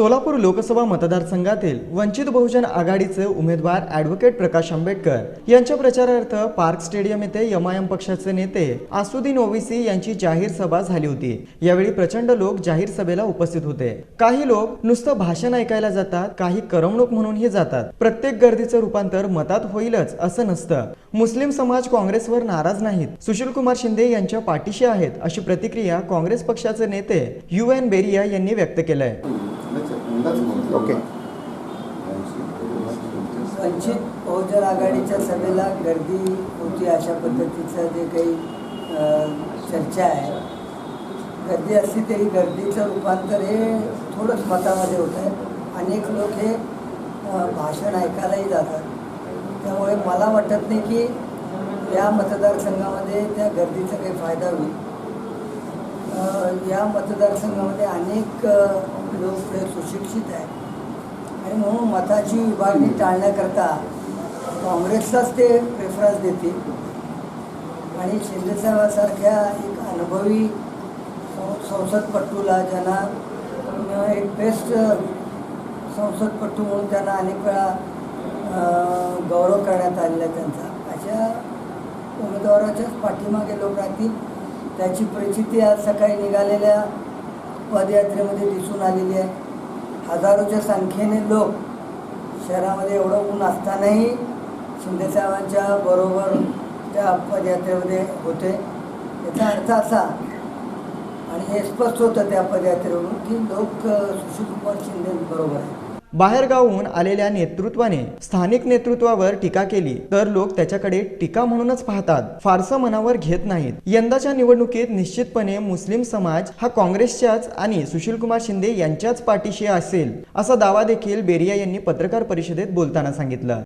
सोलापूर लोकसभा मतदारसंघातील वंचित बहुजन आघाडीचे उमेदवार ॲडव्होकेट प्रकाश आंबेडकर यांच्या प्रचारार्थ पार्क स्टेडियम येथे एमआयएम पक्षाचे नेते आसुद्दीन ओवीसी यांची जाहीर सभा झाली होती. यावेळी प्रचंड लोक जाहीर सभेला उपस्थित होते. काही लोक नुसतं भाषण ऐकायला जातात काही करमणूक म्हणूनही जातात. प्रत्येक गर्दीचं रूपांतर मतात होईलच असं नसतं. मुस्लिम समाज काँग्रेसवर नाराज नाहीत. सुशीलकुमार शिंदे यांच्या पाठीशी आहेत अशी प्रतिक्रिया काँग्रेस पक्षाचे नेते यू एन बेरिया यांनी व्यक्त केलंय. ओके. वंचित बहुजन आघाडीच्या सभेला गर्दी होती अशा पद्धतीचं जे काही चर्चा आहे. गर्दी असली तरी गर्दीचं रूपांतर हे थोडंच मतामध्ये होतं आहे. अनेक लोक हे भाषण ऐकायलाही जातात. त्यामुळे मला वाटत नाही की या मतदारसंघामध्ये त्या गर्दीचा काही फायदा होईल. या मतदारसंघामध्ये अनेक अ, लोक सुशिक्षित आहेत आणि म्हणून मताची विभागणी टाळण्याकरता काँग्रेसलाच ते प्रेफरन्स देतील. आणि शिंदेसाहेबासारख्या एक अनुभवी सं- संसदपटूला ज्यांना एक बेस्ट संसदपटू म्हणून त्यांना अनेक वेळा गौरव करण्यात आलेला आहे त्यांचा. अशा उमेदवाराच्याच पाठीमागे लोक राहतील. त्याची प्रचिती आज सकाळी निघालेल्या पदयात्रेमध्ये दिसून आलेली आहे. हजारोच्या संख्येने लोक शहरामध्ये एवढं ऊन असतानाही शिंदेसाहेबांच्या बरोबर त्या पदयात्रेमध्ये होते. याचा अर्थ असा आणि हे स्पष्ट होतं त्या पदयात्रेवरून की लोक अ, सुशीलकुमार शिंदे बरोबर आहे बाहेरगावहून आलेल्या नेतृत्वाने स्थानिक नेतृत्वावर टीका केली. तर लोक त्याच्याकडे टीका म्हणूनच पाहतात. फारसं मनावर घेत नाहीत. यंदाच्या निवडणुकीत निश्चितपणे मुस्लिम समाज हा काँग्रेसच्याच आणि सुशीलकुमार शिंदे यांच्याच पाठीशी असेल असा दावा देखील बेरिया यांनी पत्रकार परिषदेत बोलताना सांगितलं.